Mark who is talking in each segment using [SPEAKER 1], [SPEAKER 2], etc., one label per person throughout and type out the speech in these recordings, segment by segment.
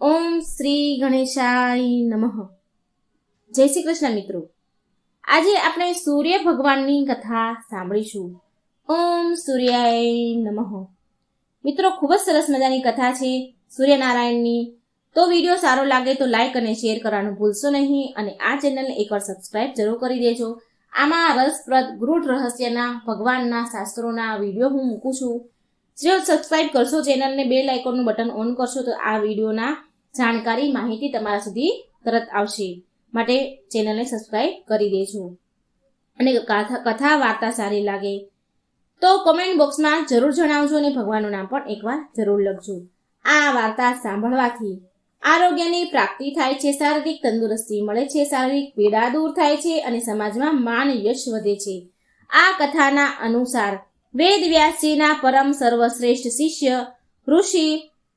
[SPEAKER 1] ઓમ શ્રી ગણેશાય નમઃ. જય શ્રી કૃષ્ણ મિત્રો. આજે આપણે સૂર્ય ભગવાનની કથા સાંભળીશું. ઓમ સૂર્યાય નમઃ. મિત્રો, ખૂબ જ સરસ મજાની કથા છે સૂર્યનારાયણની. તો વીડિયો સારો લાગે તો લાઈક અને શેર કરવાનું ભૂલશો નહીં અને આ ચેનલને એકવાર સબસ્ક્રાઇબ જરૂર કરી દેજો. આમાં રસપ્રદ ગૃઢ રહસ્યના, ભગવાનના શાસ્ત્રોના વીડિયો હું મૂકું છું. જો સબસ્ક્રાઇબ કરશો ચેનલને બે લાઇકોનનું બટન ઓન કરશો તો આ વિડીયોના જાણકારી, માહિતી તમારા સુધી તરત આવશે. માટે ચેનલને સબસ્ક્રાઈબ કરી દેજો. અને કથા વાર્તા સારી લાગે તો કમેન્ટ બોક્સમાં જરૂર જણાવજો અને ભગવાનનું નામ પણ એકવાર જરૂર લખજો. આ વાર્તા સાંભળવાથી આરોગ્યની પ્રાપ્તિ થાય છે, શારીરિક તંદુરસ્તી મળે છે, શારીરિક પીડા દૂર થાય છે અને સમાજમાં માન યશ વધે છે. આ કથાના અનુસાર વેદ વ્યાસજીના પરમ સર્વશ્રેષ્ઠ શિષ્ય ઋષિ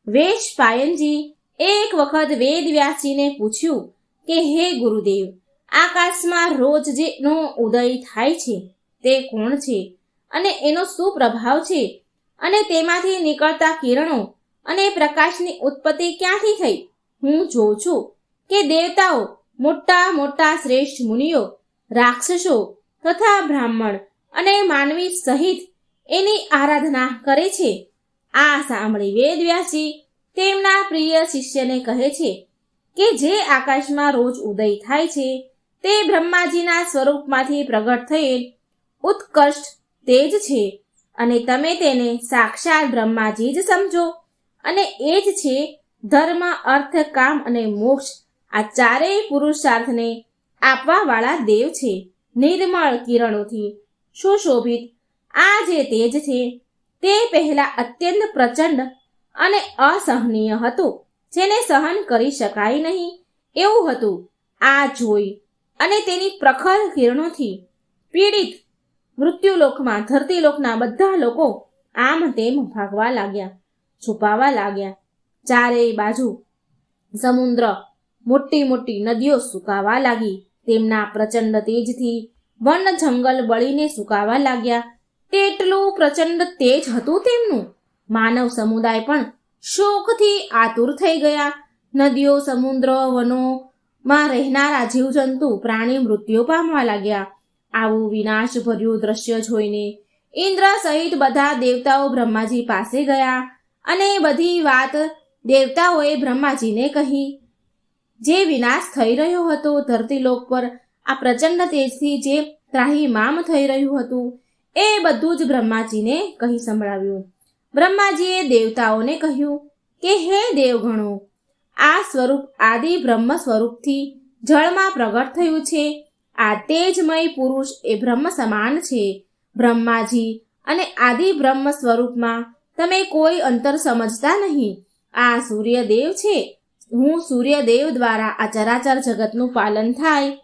[SPEAKER 1] વેશ પાયનજી એક વખત વેદ વ્યાસજીને પૂછ્યું કે, હે ગુરુદેવ, આકાશમાં રોજ જેનો ઉદય થાય છે, તે કોણ છે? અને એનો શું પ્રભાવ છે? અને તેમાંથી નીકળતા કિરણો અને પ્રકાશની ઉત્પત્તિ ક્યાંથી થઈ? હું જોઉં છું કે દેવતાઓ મોટા મોટા શ્રેષ્ઠ મુનિઓ, રાક્ષસો તથા બ્રાહ્મણ અને માનવી સહિત એની આરાધના કરે છે. આ સાંભળી વેદવ્યાસજી તેમના પ્રિય શિષ્યને કહે છે કે જે આકાશમાં રોજ ઉદય થાય છે, તે બ્રહ્માજીના સ્વરૂપમાંથી પ્રગટ થયેલ ઉત્કૃષ્ટ તેજ છે અને તમે તેને સાક્ષાત બ્રહ્માજી જ સમજો. અને એ જ છે ધર્મ, અર્થ, કામ અને મોક્ષ આ ચારેય પુરુષાર્થને આપવાવાળા દેવ છે. નિર્મળ કિરણોથી સુશોભિત આ જે તેજ છે, તે પહેલા અત્યંત પ્રચંડ અને અસહનીય હતું, જેને સહન કરી શકાય નહીં. એવું હતું, આ જોઈ અને તેની પ્રખર કિરણોથી પીડિત મૃત્યુલોકમાં ધરતીલોકના બધા લોકો આમ તેમ ભાગવા લાગ્યા, છુપાવા લાગ્યા. ચારેય બાજુ સમુદ્ર, મોટી મોટી નદીઓ સુકાવા લાગી. તેમના પ્રચંડ તેજથી વન જંગલ બળીને સુકાવા લાગ્યા. તેટલું પ્રચંડ તેજ હતું તેમનું? માનવ સમુદાય પણ શોકથી આતુર થઈ ગયા. નદીઓ, સમુદ્ર, વનોમાં રહેનારા જીવજંતુ, પ્રાણી મૃત્યુ પામવા લાગ્યા. આવું વિનાશભર્યું દ્રશ્ય જોઈને ઇન્દ્ર સહિત બધા દેવતાઓ બ્રહ્માજી પાસે ગયા અને બધી વાત દેવતાઓએ બ્રહ્માજીને કહી. જે વિનાશ થઈ રહ્યો હતો, ધરતીલોક પર આ પ્રચંડ તેજથી જે ત્રાહીમામ થઈ રહ્યું હતું, એ બધું જ બ્રહ્માજીને કહી સંભળાવ્યું. બ્રહ્માજીએ દેવતાઓને કહ્યું કે, હે દેવગણો, આ સ્વરૂપ આદિ બ્રહ્મ સ્વરૂપથી જળમાં પ્રગટ થયું છે. આ તેજમય પુરુષ એ બ્રહ્મ સમાન છે. બ્રહ્માજી અને આદિ બ્રહ્મ સ્વરૂપમાં તમે કોઈ અંતર સમજતા નહીં. આ સૂર્યદેવ છે. હું સૂર્યદેવ દ્વારા આ ચરાચર જગતનું પાલન થાય.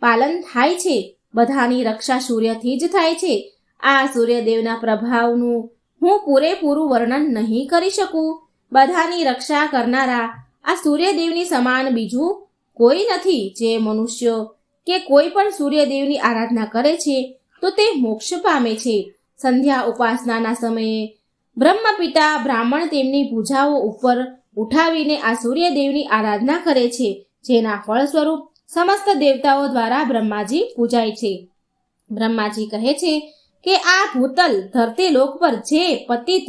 [SPEAKER 1] પાલન થાય છે. બધાની રક્ષા સૂર્યથી જ થાય છે. આ સૂર્યદેવના પ્રભાવનું હું પૂરેપૂરું વર્ણન નહીં કરી શકું. બધાની રક્ષા કરનારા આ સૂર્યદેવની સમાન બીજું કોઈ નથી જે મનુષ્યો કે કોઈ પણ સૂર્યદેવની આરાધના કરે છે તો તે મોક્ષ પામે છે. સંધ્યા ઉપાસનાના સમયે બ્રહ્મપિતા બ્રાહ્મણ તેમની પૂજાઓ ઉપર ઉઠાવીને આ સૂર્યદેવની આરાધના કરે છે, જેના ફળ સ્વરૂપ સમસ્ત દેવતાઓ દ્વારા બ્રહ્માજી પૂજાય છે. બ્રહ્માજી કહે છે કે આ ભૂતલ ધરતી લોક પર જે પતિત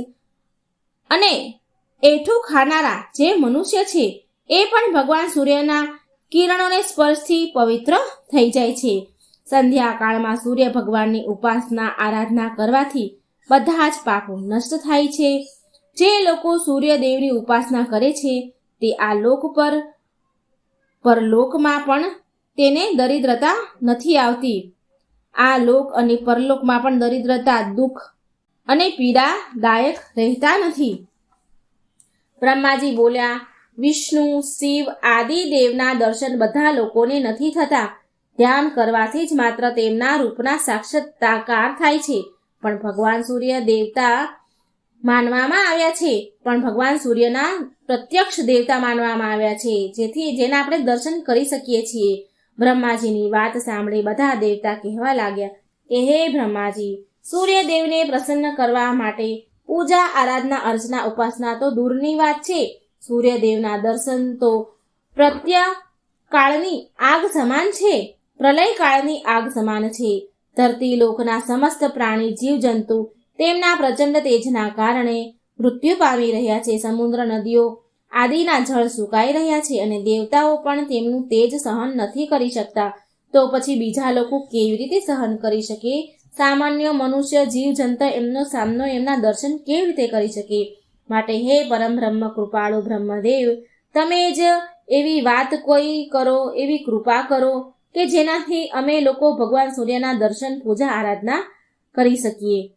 [SPEAKER 1] અને એઠું ખાનારા જે મનુષ્ય છે, એ પણ ભગવાન સૂર્યના કિરણોને સ્પર્શથી પવિત્ર થઈ જાય છે. સંધ્યાકાળમાં સૂર્ય ભગવાનની ઉપાસના, આરાધના કરવાથી બધા જ પાપો નષ્ટ થાય છે. જે લોકો સૂર્યદેવની ઉપાસના કરે છે, તે આ લોક પર, પરલોકમાં પણ તેને દરિદ્રતા નથી આવતી. આ લોક અને પરલોકમાં પણ દરિદ્રતા, દુઃખ અને પીડાદાયક રહેતા નથી. બ્રહ્માજી બોલ્યા, વિષ્ણુ, શિવ આદિ દેવના દર્શન બધા લોકોને નથી થતા. ધ્યાન કરવાથી જ માત્ર તેમના રૂપના સાક્ષાત્કાર થાય છે. પણ ભગવાન સૂર્ય દેવતા માનવામાં આવ્યા છે. પણ ભગવાન સૂર્યના પ્રત્યક્ષ દેવતા માનવામાં આવ્યા છે, જેથી જેના આપણે દર્શન કરી શકીએ છીએ. બ્રહ્માજીની વાત સાંભળી બધા દેવતા કહેવા લાગ્યા કે, હે બ્રહ્માજી, સૂર્યદેવને પ્રસન્ન કરવા માટે પૂજા, આરાધના, અર્ચના, ઉપાસના તો દૂરની વાત છે. સૂર્યદેવના દર્શન તો પ્રત્ય કાળની આગ સમાન છે. પ્રલય કાળની આગ સમાન છે. ધરતી લોકના સમસ્ત પ્રાણી, જીવજંતુ તેમના પ્રચંડ તેજના કારણે મૃત્યુ પામી રહ્યા છે. સમુદ્ર નદીઓ આદિના જળ સુકાઈ રહ્યા છે અને દેવતાઓ પણ તેમનું તેજ સહન નથી કરી શકતા. તો પછી બીજા લોકો કેવી રીતે સહન કરી શકે? સામાન્ય મનુષ્ય જીવજંતુ એમનો સામનો એમના દર્શન કેવી રીતે કરી શકે? માટે હે પરમ બ્રહ્મ, કૃપાળુ બ્રહ્મદેવ, તમે જ એવી વાત કોઈ કરો, એવી કૃપા કરો કે જેનાથી અમે લોકો ભગવાન સૂર્યના દર્શન, પૂજા, આરાધના કરી શકીએ.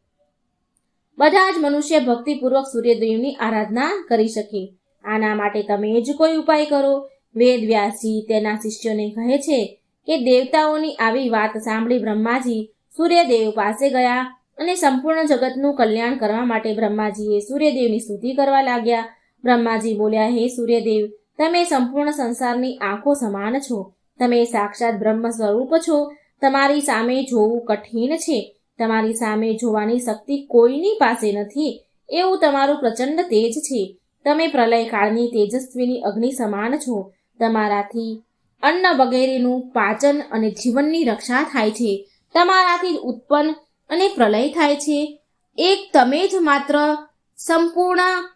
[SPEAKER 1] બધા જ મનુષ્ય ભક્તિપૂર્વક સૂર્યદેવની આરાધના કરી શકે. આના માટે તમે જ કોઈ ઉપાય કરો. વેદ વ્યાસજી તેના શિષ્યોને કહે છે કે દેવતાઓની આવી વાત સાંભળી બ્રહ્માજી સૂર્યદેવ પાસે ગયા અને સંપૂર્ણ જગતનું કલ્યાણ કરવા માટે બ્રહ્માજીએ સૂર્યદેવની સ્તુતિ કરવા લાગ્યા. બ્રહ્માજી બોલ્યા, હે સૂર્યદેવ, તમે સંપૂર્ણ સંસારની આંખો સમાન છો. તમે સાક્ષાત બ્રહ્મ સ્વરૂપ છો. તમારી સામે જોવું કઠિન છે. તમારી સામે જોવાની શક્તિ કોઈની પાસે નથી. એવું તમારું પ્રચંડ તેજ છે. તમે પ્રલયકાળની તેજસ્વીની અગ્નિ સમાન છો. તમારાથી અન્ન વગેરેનું પાચન અને જીવનની રક્ષા થાય છે. તમારાથી ઉત્પન્ન અને પ્રલય થાય છે. એક તમે જ માત્ર સંપૂર્ણ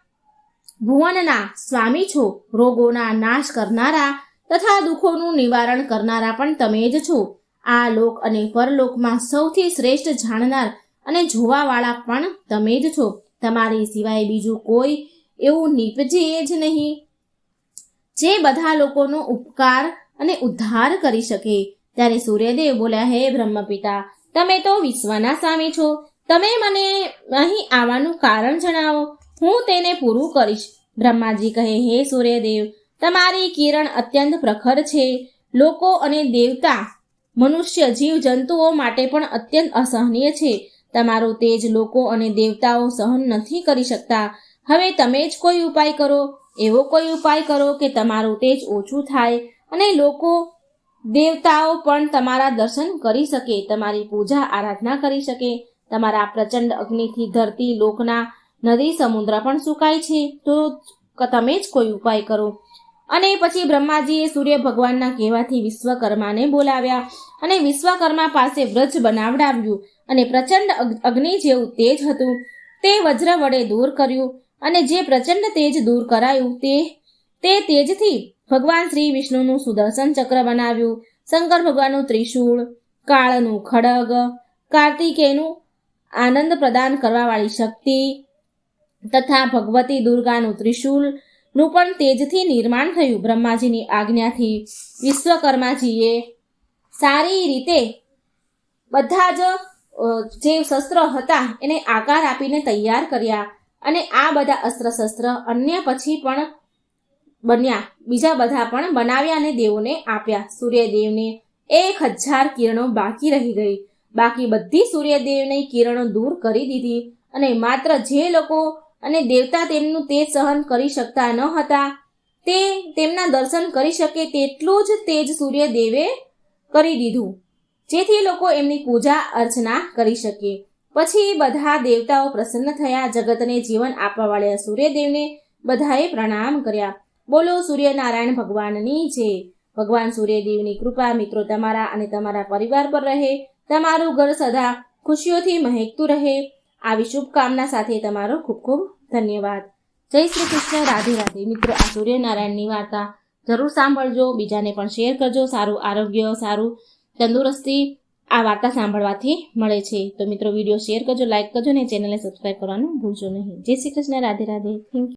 [SPEAKER 1] ભુવનના સ્વામી છો. રોગોના નાશ કરનારા તથા દુઃખોનું નિવારણ કરનારા પણ તમે જ છો. આ લોક અને પરલોકમાં સૌથી શ્રેષ્ઠ જાણનાર અને જોવાવાળા પણ તમે જ છો. તમારી સિવાય બીજું કોઈ એવું નીપજે જ નહીં. જે બધા લોકોનો ઉપકાર અને ઉદ્ધાર કરી શકે, ત્યારે સૂર્યદેવ બોલ્યા, હે બ્રહ્મપિતા, તમે તો વિશ્વના સ્વામી છો. તમે મને અહીં આવવાનું કારણ જણાવો. હું તેને પૂરું કરીશ. બ્રહ્માજી કહે, હે સૂર્યદેવ, તમારી કિરણ અત્યંત પ્રખર છે. લોકો અને દેવતા, મનુષ્ય જીવ જંતુઓ માટે પણ અત્યંત અસહનીય છે. તમારું તેજ લોકો અને દેવતાઓ સહન નથી કરી શકતા. હવે તમે જ કોઈ ઉપાય કરો, એવો કોઈ ઉપાય કરો કે તમારું તેજ ઓછું થાય અને લોકો, દેવતાઓ પણ તમારા દર્શન કરી શકે, તમારી પૂજા આરાધના કરી શકે. તમારા પ્રચંડ અગ્નિથી ધરતી, લોકના નદી, સમુદ્ર પણ સુકાય છે. તો તમે જ કોઈ ઉપાય કરો. અને પછી બ્રહ્માજીએ સૂર્ય ભગવાનના કહેવાથી વિશ્વકર્માને બોલાવ્યા અને વિશ્વકર્મા પાસે વ્રજ બનાવડાવ્યું અને પ્રચંડ અગ્નિ જેવું તેજ હતું. તે વજ્ર વડે દૂર કર્યું. અને જે પ્રચંડ તેજ દૂર કરાયું તે તે તેજથી ભગવાન શ્રી વિષ્ણુનું સુદર્શન ચક્ર બનાવ્યું. શંકર ભગવાનનું ત્રિશૂળ, કાળનું ખડગ, કાર્તિકેયનું આનંદ પ્રદાન કરવાવાળી શક્તિ, તથા ભગવતી દુર્ગાનું ત્રિશૂલનું પણ તેજથી નિર્માણ થયું. બ્રહ્માજીની આજ્ઞાથી વિશ્વકર્માજીએ સારી રીતે બધા જ જે શસ્ત્ર હતા એને આકાર આપીને તૈયાર કર્યા. અને આ બધા અસ્ત્ર શસ્ત્ર અન્ય પછી પણ બન્યા. બીજા બધા પણ બનાવ્યા અને દેવોને આપ્યા. સૂર્યદેવને એક હજાર કિરણો બાકી રહી ગઈ. બાકી બધી સૂર્યદેવની કિરણો દૂર કરી દીધી અને માત્ર જે લોકો અને દેવતા તેમનું તેજ સહન કરી શકતા ન હતા, તે તેમના દર્શન કરી શકે તેટલું જ તેજ સૂર્યદેવે કરી દીધું, જેથી લોકો એમની પૂજા અર્ચના કરી શકે. પછી બધા દેવતાઓ પ્રસન્ન થયા, જગતને જીવન આપવાવાળા સૂર્યદેવને બધાએ પ્રણામ કર્યા. બોલો સૂર્યનારાયણ ભગવાનની જય. ભગવાન સૂર્યદેવની કૃપા મિત્રો તમારા અને તમારા પરિવાર પર રહે. તમારું ઘર સદા ખુશીઓથી મહેકતું રહે. આવી શુભકામના સાથે તમારો ખૂબ ખૂબ ધન્યવાદ. જય શ્રી કૃષ્ણ. રાધે રાધે. મિત્રો, આ સૂર્યનારાયણની વાર્તા જરૂર સાંભળજો. બીજાને પણ શેર કરજો. સારું આરોગ્ય, સારું તંદુરસ્તી. આ વાર્તા સાંભળવાથી મળે છે. તો મિત્રો, વીડિયો શેર કરજો લાઇક કરજો ને ચેનલને સબસ્ક્રાઈબ કરવાનું ભૂલજો નહીં. જય શ્રી કૃષ્ણ, રાધે રાધે. Thank you